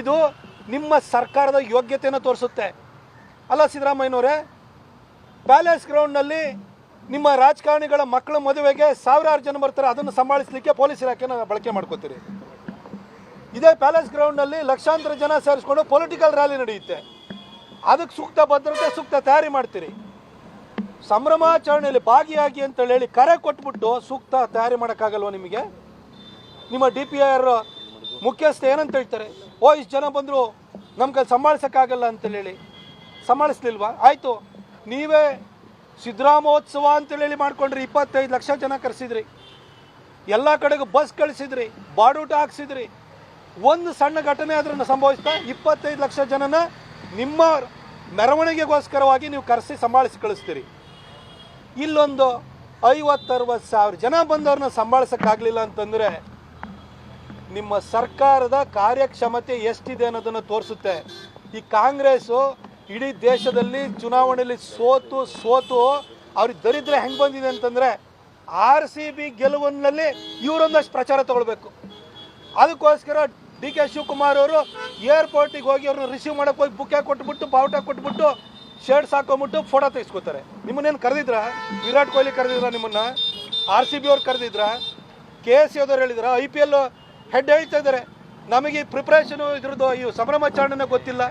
ಇದು ನಿಮ್ಮ ಸರ್ಕಾರದ ಯೋಗ್ಯತೆಯನ್ನು ತೋರಿಸುತ್ತೆ. ಅಲ್ಲ ಸಿದ್ದರಾಮಯ್ಯನವರೇ, ಪ್ಯಾಲೇಸ್ ಗ್ರೌಂಡ್ನಲ್ಲಿ ನಿಮ್ಮ ರಾಜಕಾರಣಿಗಳ ಮಕ್ಕಳ ಮದುವೆಗೆ ಸಾವಿರಾರು ಜನ ಬರ್ತಾರೆ, ಅದನ್ನು ಸಂಭಾಳಿಸಲಿಕ್ಕೆ ಪೊಲೀಸ್ ಇಲಾಖೆನ ಬಳಕೆ ಮಾಡ್ಕೋತೀರಿ. ಇದೇ ಪ್ಯಾಲೇಸ್ ಗ್ರೌಂಡ್ನಲ್ಲಿ ಲಕ್ಷಾಂತರ ಜನ ಸೇರಿಸ್ಕೊಂಡು ಪೊಲಿಟಿಕಲ್ ರ್ಯಾಲಿ ನಡೆಯುತ್ತೆ. ಅದಕ್ಕೆ ಸೂಕ್ತ ಭದ್ರತೆ, ಸೂಕ್ತ ತಯಾರಿ ಮಾಡ್ತೀರಿ. ಸಂಭ್ರಮಾಚರಣೆಯಲ್ಲಿ ಭಾಗಿಯಾಗಿ ಅಂತೇಳಿ ಕರೆ ಕೊಟ್ಬಿಟ್ಟು ಸೂಕ್ತ ತಯಾರಿ ಮಾಡೋಕ್ಕಾಗಲ್ವ ನಿಮಗೆ? ನಿಮ್ಮ ಡಿ ಪಿ ಆರ್ ಮುಖ್ಯಸ್ಥ ಏನಂತ ಹೇಳ್ತಾರೆ? ಓ, ಇಷ್ಟು ಜನ ಬಂದರು ನಮ್ಗೆ ಸಂಭಾಳಿಸೋಕ್ಕಾಗಲ್ಲ ಅಂತೇಳಿ ಸಂಭಾಳಿಸ್ಲಿಲ್ವಾ? ಆಯಿತು. ನೀವೇ ಸಿದ್ದರಾಮೋತ್ಸವ ಅಂತೇಳಿ ಮಾಡ್ಕೊಂಡ್ರಿ. ಇಪ್ಪತ್ತೈದು ಲಕ್ಷ ಜನ ಕರೆಸಿದ್ರಿ. ಎಲ್ಲ ಕಡೆಗೂ ಬಸ್ ಕಳಿಸಿದ್ರಿ. ಬಾಡೂಟ ಹಾಕ್ಸಿದ್ರಿ. ಒಂದು ಸಣ್ಣ ಘಟನೆ ಅದನ್ನು ಸಂಭವಿಸ್ತಾ ಇಪ್ಪತ್ತೈದು ಲಕ್ಷ ಜನನ ನಿಮ್ಮ ಮೆರವಣಿಗೆಗೋಸ್ಕರವಾಗಿ ನೀವು ಕರೆಸಿ ಸಂಭಾಳಿಸಿ ಕಳಿಸ್ತೀರಿ. ಇಲ್ಲೊಂದು ಐವತ್ತರವತ್ತು ಸಾವಿರ ಜನ ಬಂದವ್ರನ್ನ ಸಂಭಾಳಿಸೋಕ್ಕಾಗಲಿಲ್ಲ ಅಂತಂದರೆ ನಿಮ್ಮ ಸರ್ಕಾರದ ಕಾರ್ಯಕ್ಷಮತೆ ಎಷ್ಟಿದೆ ಅನ್ನೋದನ್ನು ತೋರಿಸುತ್ತೆ. ಈ ಕಾಂಗ್ರೆಸ್ಸು ಇಡೀ ದೇಶದಲ್ಲಿ ಚುನಾವಣೆಯಲ್ಲಿ ಸೋತು ಸೋತು, ಅವ್ರಿಗೆ ದರಿದ್ರ ಹೆಂಗೆ ಬಂದಿದೆ ಅಂತಂದರೆ ಆರ್ ಸಿ ಬಿ ಗೆಲುವಿನಲ್ಲಿ ಇವರೊಂದಷ್ಟು ಪ್ರಚಾರ ತಗೊಳ್ಬೇಕು. ಅದಕ್ಕೋಸ್ಕರ ಡಿ ಕೆ ಶಿವಕುಮಾರ್ ಅವರು ಏರ್ಪೋರ್ಟಿಗೆ ಹೋಗಿ ಅವ್ರನ್ನ ರಿಸೀವ್ ಮಾಡಕ್ಕೆ ಹೋಗಿ ಬುಕ್ಕೆ ಕೊಟ್ಬಿಟ್ಟು ಬಾವುಟ ಕೊಟ್ಬಿಟ್ಟು ಶರ್ಟ್ಸ್ ಹಾಕೊಂಬಿಟ್ಟು ಫೋಟೋ ತೆಗೆಸ್ಕೋತಾರೆ. ನಿಮ್ಮನ್ನೇನು ಕರೆದಿದ್ರ? ವಿರಾಟ್ ಕೊಹ್ಲಿ ಕರೆದಿದ್ರ ನಿಮ್ಮನ್ನು? ಆರ್ ಸಿ ಬಿ ಅವ್ರು ಕರೆದಿದ್ರ? ಕೆ ಎಸ್ ಸಿ ಅವ್ರು ಹೇಳಿದ್ರ? ಐ ಪಿ ಎಲ್ ಹೆಡ್ ಹೇಳ್ತಾ ಇದ್ದಾರೆ, ನಮಗೆ ಪ್ರಿಪ್ರೇಷನು ಇದ್ರದ್ದು ಈ ಸಂಭ್ರಮಾಚರಣೆನೇ ಗೊತ್ತಿಲ್ಲ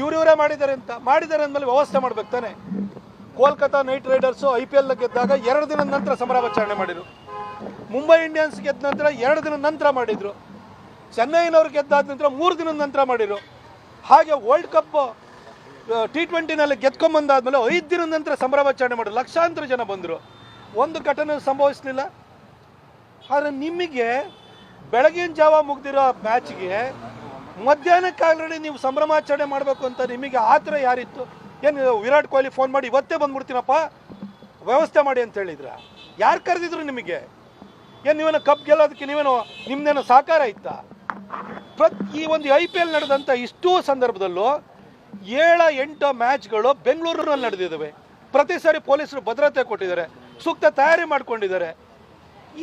ಇವ್ರು ಇವರೇ ಮಾಡಿದ್ದಾರೆ ಅಂತ. ಮಾಡಿದ್ದಾರೆ ಅಂದಮೇಲೆ ವ್ಯವಸ್ಥೆ ಮಾಡ್ಬೇಕು ತಾನೆ. Kolkata knight riders I P L ಗೆದ್ದಾಗ ಎರಡು ದಿನದ ನಂತರ ಸಂಭ್ರಮಾಚರಣೆ ಮಾಡಿದರು. ಮುಂಬೈ ಇಂಡಿಯನ್ಸ್ ಗೆದ್ದ ನಂತರ ಎರಡು ದಿನದ ನಂತರ ಮಾಡಿದರು. ಚೆನ್ನೈನವ್ರು ಗೆದ್ದಾದ ನಂತರ ಮೂರು ದಿನದ ನಂತರ ಮಾಡಿದರು. ಹಾಗೆ ವರ್ಲ್ಡ್ ಕಪ್ ಟಿ ಟ್ವೆಂಟಿನಲ್ಲಿ ಗೆದ್ಕೊಂಬಂದಾದ್ಮೇಲೆ ಐದು ದಿನದ ನಂತರ ಸಂಭ್ರಮಾಚರಣೆ ಮಾಡಿದ್ರು. ಲಕ್ಷಾಂತರ ಜನ ಬಂದರು. ಒಂದು ಘಟನೆ ಸಂಭವಿಸಲಿಲ್ಲ. ಆದರೆ ನಿಮಗೆ ಬೆಳಗಿನ ಜಾವ ಮುಗ್ದಿರೋ ಮ್ಯಾಚ್ಗೆ ಮಧ್ಯಾಹ್ನಕ್ಕೆ ಆಲ್ರೆಡಿ ನೀವು ಸಂಭ್ರಮಾಚರಣೆ ಮಾಡಬೇಕು ಅಂತ ನಿಮಗೆ ಆ ಯಾರಿತ್ತು? ಏನು ವಿರಾಟ್ ಕೊಹ್ಲಿ ಫೋನ್ ಮಾಡಿ ಇವತ್ತೇ ಬಂದ್ಬಿಡ್ತೀನಪ್ಪ? ವ್ಯವಸ್ಥೆ ಮಾಡಿ ಅಂತ ಹೇಳಿದ್ರ? ಯಾರು ಕರೆದಿದ್ರು ನಿಮಗೆ? ಏನು ನೀವೇನು ಕಪ್ ಗೆಲ್ಲೋದಕ್ಕೆ ನೀವೇನೋ ನಿಮ್ದೇನೋ ಸಹಕಾರ ಇತ್ತಾ? ಪ್ರತಿ, ಈ ಒಂದು ಐ ಪಿ ಎಲ್ ನಡೆದಂಥ ಇಷ್ಟೂ ಸಂದರ್ಭದಲ್ಲೂ ಏಳ ಎಂಟು ಮ್ಯಾಚ್ಗಳು ಬೆಂಗಳೂರಿನಲ್ಲಿ ನಡೆದಿದ್ದಾವೆ. ಪ್ರತಿ ಸಾರಿ ಪೊಲೀಸರು ಭದ್ರತೆ ಕೊಟ್ಟಿದ್ದಾರೆ. ಸೂಕ್ತ ತಯಾರಿ ಮಾಡ್ಕೊಂಡಿದ್ದಾರೆ.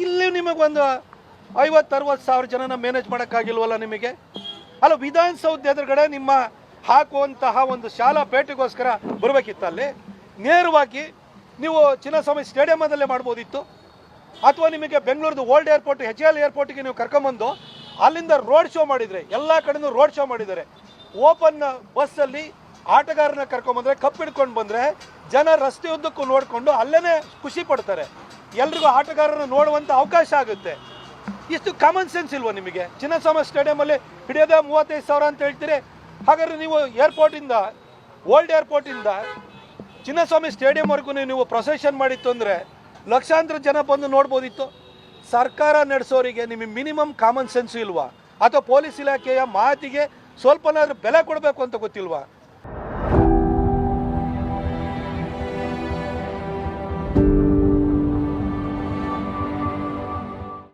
ಇಲ್ಲಿ ನಿಮಗೊಂದು ಐವತ್ತು ಅರವತ್ತು ಸಾವಿರ ಜನನ ಮ್ಯಾನೇಜ್ ಮಾಡೋಕ್ಕಾಗಿಲ್ವಲ್ಲ ನಿಮಗೆ? ಅಲ್ಲ ವಿಧಾನಸೌಧ ಎದುರುಗಡೆ ನಿಮ್ಮ ಹಾಕುವಂತಹ ಒಂದು ಶಾಲಾ ಪೇಟೆಗೋಸ್ಕರ ಬರಬೇಕಿತ್ತು ಅಲ್ಲಿ ನೇರವಾಗಿ ನೀವು ಚಿನ್ನಸ್ವಾಮಿ ಸ್ಟೇಡಿಯಮದಲ್ಲೇ ಮಾಡ್ಬೋದಿತ್ತು. ಅಥವಾ ನಿಮಗೆ ಬೆಂಗಳೂರದು ಓಲ್ಡ್ ಏರ್ಪೋರ್ಟ್ ಹೆಚ್ ಎಲ್ ಏರ್ಪೋರ್ಟ್ಗೆ ನೀವು ಕರ್ಕೊಂಬಂದು ಅಲ್ಲಿಂದ ರೋಡ್ ಶೋ ಮಾಡಿದರೆ, ಎಲ್ಲ ಕಡೆನೂ ರೋಡ್ ಶೋ ಮಾಡಿದ್ದಾರೆ ಓಪನ್ ಬಸ್ಸಲ್ಲಿ ಆಟಗಾರನ ಕರ್ಕೊಂಬಂದರೆ, ಕಪ್ ಹಿಡ್ಕೊಂಡು ಬಂದರೆ, ಜನ ರಸ್ತೆಯುದ್ದಕ್ಕೂ ನೋಡಿಕೊಂಡು ಅಲ್ಲೇ ಖುಷಿ ಪಡ್ತಾರೆ. ಎಲ್ರಿಗೂ ಆಟಗಾರರನ್ನ ನೋಡುವಂಥ ಅವಕಾಶ ಆಗುತ್ತೆ. ಇಷ್ಟು ಕಾಮನ್ ಸೆನ್ಸ್ ಇಲ್ವಾ ನಿಮಗೆ? ಚಿನ್ನಸ್ವಾಮಿ ಸ್ಟೇಡಿಯಮಲ್ಲಿ ಹಿಡಿಯೋದೇ ಮೂವತ್ತೈದು ಸಾವಿರ ಅಂತ ಹೇಳ್ತೀರಿ. ಹಾಗಾದ್ರೆ ನೀವು ಏರ್ಪೋರ್ಟಿಂದ ಓಲ್ಡ್ ಏರ್ಪೋರ್ಟಿಂದ ಚಿನ್ನಸ್ವಾಮಿ ಸ್ಟೇಡಿಯಂವರೆಗೂ ನೀವು ಪ್ರೊಸೆಷನ್ ಮಾಡಿತ್ತು ಅಂದರೆ ಲಕ್ಷಾಂತರ ಜನ ಬಂದು ನೋಡ್ಬೋದಿತ್ತು. ಸರ್ಕಾರ ನಡೆಸೋರಿಗೆ ನಿಮಗೆ ಮಿನಿಮಮ್ ಕಾಮನ್ ಸೆನ್ಸ್ ಇಲ್ವಾ? ಅಥವಾ ಪೊಲೀಸ್ ಇಲಾಖೆಯ ಮಾತಿಗೆ ಸ್ವಲ್ಪನಾದ್ರೂ ಬೆಲೆ ಕೊಡಬೇಕು ಅಂತ ಗೊತ್ತಿಲ್ವಾ?